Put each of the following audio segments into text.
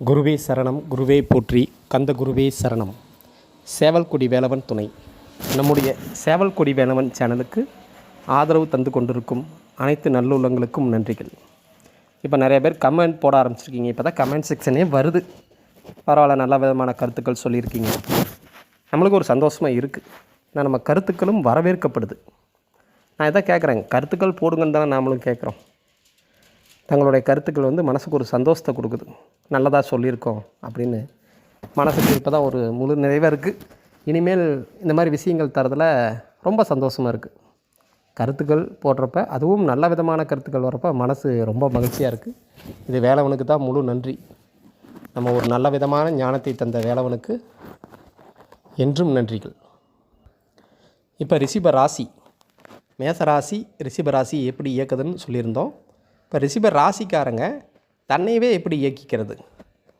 குருவே சரணம் குருவே போற்றி கந்த குருவே சரணம். சேவல்கொடி வேலவன் துணை. நம்முடைய சேவல்கொடி வேலவன் சேனலுக்கு ஆதரவு தந்து கொண்டிருக்கும் அனைத்து நல்லுள்ளங்களுக்கும் நன்றிகள். இப்போ நிறைய பேர் கமெண்ட் போட ஆரம்பிச்சிருக்கீங்க. இப்போ தான் கமெண்ட் செக்ஷனே வருது. பரவாயில்ல நல்ல விதமான கருத்துக்கள் சொல்லியிருக்கீங்க. நம்மளுக்கு ஒரு சந்தோஷமாக இருக்குது நான் நம்ம கருத்துக்களும் வரவேற்கப்படுது. நான் இதான் கேட்குறேன் கருத்துக்கள் போடுங்கன்னு தானே நாமளும் கேட்குறோம் தங்களுடைய கருத்துக்கள் வந்து மனசுக்கு ஒரு சந்தோஷத்தை கொடுக்குது. நல்லதாக சொல்லியிருக்கோம் அப்படின்னு மனசுக்கு இப்போ தான் ஒரு முழு நிறைவாக இருக்குது இனிமேல் இந்த மாதிரி விஷயங்கள் தரதில் ரொம்ப சந்தோஷமாக இருக்குது கருத்துக்கள் போடுறப்ப அதுவும் நல்ல விதமான கருத்துக்கள் வரப்போ மனசு ரொம்ப மகிழ்ச்சியாக இருக்குது இது வேலவனுக்கு தான் முழு நன்றி. நம்ம ஒரு நல்ல விதமான ஞானத்தை தந்த வேலவனுக்கு என்றும் நன்றிகள். இப்போ ரிஷிப ராசி. மேச ராசி ரிஷிப ராசி எப்படி இயக்குதுன்னு சொல்லியிருந்தோம். இப்போ ரிஷிப ராசிக்காரங்க தன்னையவே எப்படி இயக்கிக்கிறது?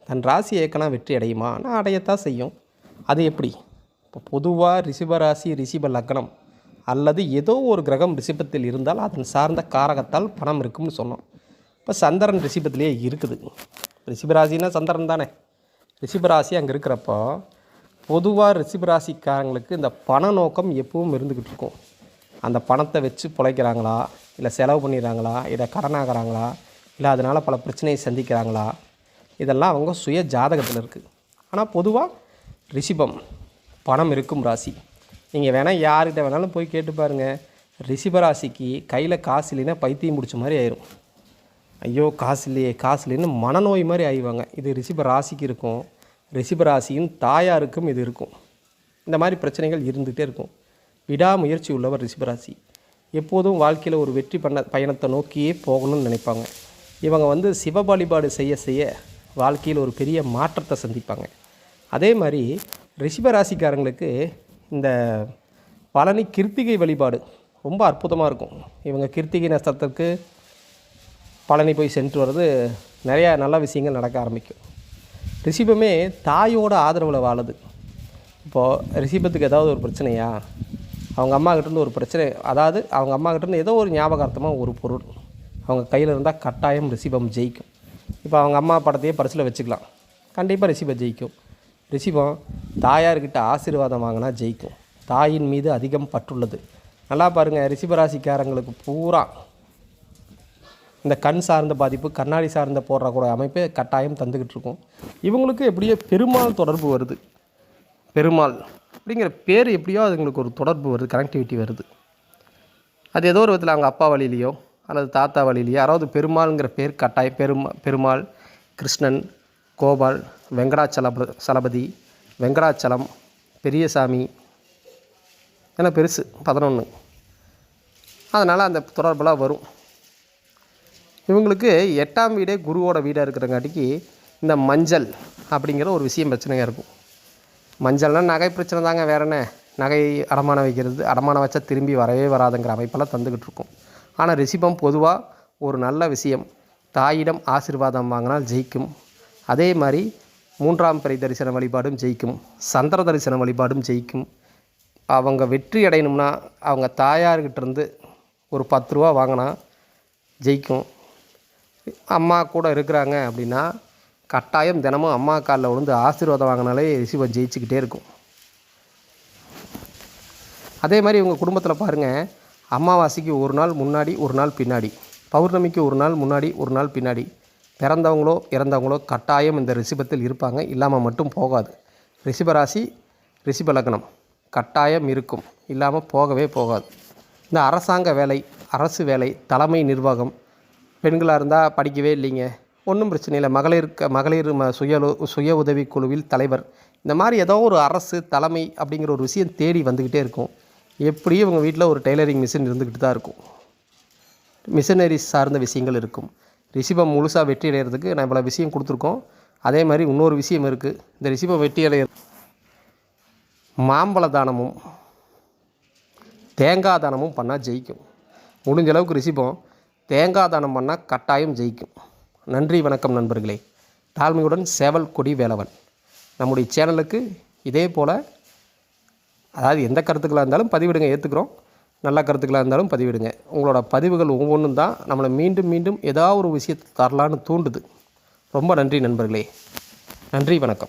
தன் ராசி இயக்கினா வெற்றி அடையுமா? ஆனால் அடையத்தான் செய்யும். அது எப்படி? இப்போ பொதுவாக ரிஷிப ராசி ரிஷிப லக்னம் அல்லது ஏதோ ஒரு கிரகம் ரிஷிபத்தில் இருந்தால் அதன் சார்ந்த காரகத்தால் பணம் இருக்கும்னு சொன்னோம். இப்போ சந்திரன் ரிஷிபத்திலேயே இருக்குது. ரிஷிபராசின்னா சந்திரன் தானே? ரிஷிபராசி அங்கே இருக்கிறப்போ பொதுவாக ரிஷிபராசிக்காரங்களுக்கு இந்த பண நோக்கம் எப்பவும் இருந்துக்கிட்டு இருக்கும். அந்த பணத்தை வச்சு பிழைக்கிறாங்களா? இல்லை செலவு பண்ணிடுறாங்களா? இல்லை கடனாகிறாங்களா இல்லை அதனால் பல பிரச்சனையை சந்திக்கிறாங்களா? இதெல்லாம் அவங்க சுய ஜாதகத்தில் இருக்குது ஆனால் பொதுவாக ரிஷிபம் பணம் இருக்கும் ராசி. நீங்கள் வேணால் யார்கிட்ட வேணாலும் போய் கேட்டு பாருங்கள் ரிஷிப ராசிக்கு கையில் காசு இல்லைன்னா பைத்தியம் பிடிச்ச மாதிரி ஆயிரும். ஐயோ காசு இல்லையே காசு இல்லைன்னு மனநோய் மாதிரி ஆயிடுவாங்க. இது ரிஷிப ராசிக்கு இருக்கும். ரிஷிப ராசியின் தாயாருக்கும் இது இருக்கும். இந்த மாதிரி பிரச்சனைகள் இருந்துகிட்டே இருக்கும். விடாமுயற்சி உள்ளவர் ரிஷிபராசி எப்போதும் வாழ்க்கையில் ஒரு வெற்றி பண்ண பயணத்தை நோக்கியே போகணும்னு நினைப்பாங்க. இவங்க வந்து சிவ வழிபாடு செய்ய செய்ய வாழ்க்கையில் ஒரு பெரிய மாற்றத்தை சந்திப்பாங்க. அதே மாதிரி ரிஷபராசிக்காரங்களுக்கு இந்த பழனி கிருத்திகை வழிபாடு ரொம்ப அற்புதமாக இருக்கும். இவங்க கிருத்திகை நட்சத்திரத்துக்கு பழனி போய் சென்று வர்றது நிறையா நல்ல விஷயங்கள் நடக்க ஆரம்பிக்கும். ரிஷிபமே தாயோட ஆதரவில் வாழுது. இப்போது ரிஷிபத்துக்கு ஏதாவது ஒரு பிரச்சனையா? அவங்க அம்மாக்கிட்டேருந்து ஒரு பிரச்சனை அதாவது அவங்க அம்மாக்கிட்டேருந்து ஏதோ ஒரு ஞாபகார்த்தமாக ஒரு பொருள். அவங்க கையில் இருந்தால் கட்டாயம் ரிஷிபம் ஜெயிக்கும். இப்போ அவங்க அம்மா படத்தையே பரிசில் வச்சுக்கலாம். கண்டிப்பாக ரிஷிபம் ஜெயிக்கும். ரிஷிபம் தாயார்கிட்ட ஆசீர்வாதம் வாங்கினா ஜெயிக்கும். தாயின் மீது அதிகம் பற்றுள்ளது. நல்லா பாருங்கள் ரிஷிபராசிக்காரங்களுக்கு பூரா இந்த கண் சார்ந்த பாதிப்பு கண்ணாடி சார்ந்த போடுற கூட அமைப்பே கட்டாயம் தந்துக்கிட்டு இருக்கும். இவங்களுக்கு எப்படியோ பெருமாள் தொடர்பு வருது. பெருமாள். அப்படிங்கிற பேர் எப்படியோ அதுங்களுக்கு ஒரு தொடர்பு வருது கனெக்டிவிட்டி வருது. அது ஏதோ ஒரு விதத்தில் அவங்க அப்பா வழியிலையோ அல்லது தாத்தா வழியிலையோ யாராவது பெருமாள்ங்கிற பேர் கட்டாயம் பெருமா பெருமாள் கிருஷ்ணன் கோபால் வெங்கடாச்சலப சலபதி வெங்கடாச்சலம் பெரியசாமி ஏன்னா பெருசு பதினொன்று அதனால் அந்த தொடர்பெல்லாம் வரும். இவங்களுக்கு எட்டாம் வீடே குருவோட வீடாக இருக்கிறங்காட்டிக்கு இந்த மஞ்சள் அப்படிங்கிற ஒரு விஷயம் பிரச்சனையாக இருக்கும். மஞ்சள்னால் நகை பிரச்சனை தாங்க வேற என்ன? நகை அடமானம் வைக்கிறது அடமானம் வச்சா திரும்பி வரவே வராதுங்கிற அமைப்பெல்லாம் தந்துக்கிட்டு இருக்கும். ஆனால் ரிஷிபம் பொதுவாக ஒரு நல்ல விஷயம். தாயிடம் ஆசீர்வாதம் வாங்கினால் ஜெயிக்கும். அதே மாதிரி மூன்றாம் பிறை தரிசன வழிபாடும் ஜெயிக்கும். சந்திர தரிசன வழிபாடும் ஜெயிக்கும். அவங்க வெற்றி அடையணும்னா அவங்க தாயார்கிட்டேருந்து ஒரு பத்து ரூபா வாங்கினா ஜெயிக்கும். அம்மா கூட இருக்கிறாங்க அப்படின்னா கட்டாயம் தினமும் அம்மா காலில் விழுந்து ஆசீர்வாதம் வாங்கினாலே ரிஷிபம் ஜெயிச்சுக்கிட்டே இருக்கும். அதே மாதிரி உங்கள் குடும்பத்தில் பாருங்கள் அமாவாசைக்கு ஒரு நாள் முன்னாடி ஒரு நாள் பின்னாடி பௌர்ணமிக்கு ஒரு நாள் முன்னாடி ஒரு நாள் பின்னாடி பிறந்தவங்களோ இறந்தவங்களோ கட்டாயம் இந்த ரிஷிபத்தில் இருப்பாங்க இல்லாமல் மட்டும் போகாது. ரிஷிபராசி ரிஷிப லக்னம் கட்டாயம் இருக்கும் இல்லாமல் போகவே போகாது. இந்த அரசாங்க வேலை அரசு வேலை தலைமை நிர்வாகம் பெண்களாக இருந்தால் படிக்கவே இல்லைங்க. ஒன்றும் பிரச்சனை இல்லை. மகளிர் க- மகளிர் சுய சுய உதவிக்குழுவில் தலைவர். இந்த மாதிரி ஏதோ ஒரு அரசு தலைமை அப்படிங்கிற ஒரு விஷயம் தேடி வந்துக்கிட்டே இருக்கும். எப்படியும் இவங்க வீட்டில் ஒரு டெய்லரிங் மிஷின் இருந்துக்கிட்டு தான் இருக்கும். மிஷினரி சார்ந்த விஷயங்கள் இருக்கும். ரிஷிபம் முழுசாக வெற்றி அடைகிறதுக்கு நான் இவ்வளோ விஷயம் கொடுத்துருக்கோம். அதே மாதிரி இன்னொரு விஷயம் இருக்குது இந்த ரிஷிபம் வெற்றி அடைய மாம்பழ தானமும் தேங்காய் தானமும் பண்ணால் ஜெயிக்கும். முடிஞ்ச அளவுக்கு ரிஷிபம் தேங்காய் தானம் பண்ணால் கட்டாயம் ஜெயிக்கும். நன்றி வணக்கம் நண்பர்களே. தாழ்மையுடன் சேவல் கொடி வேலவன். நம்முடைய சேனலுக்கு இதே போல் அதாவது எந்த கருத்துக்களாக இருந்தாலும் பதிவிடுங்க ஏற்றுக்கிறோம் நல்ல கருத்துக்களாக இருந்தாலும் பதிவிடுங்க. உங்களோட பதிவுகள் ஒவ்வொன்றும் தான் நம்மளை மீண்டும் மீண்டும் ஏதாவது ஒரு விஷயத்தை தரலான்னு தூண்டுது. ரொம்ப நன்றி நண்பர்களே. நன்றி வணக்கம்.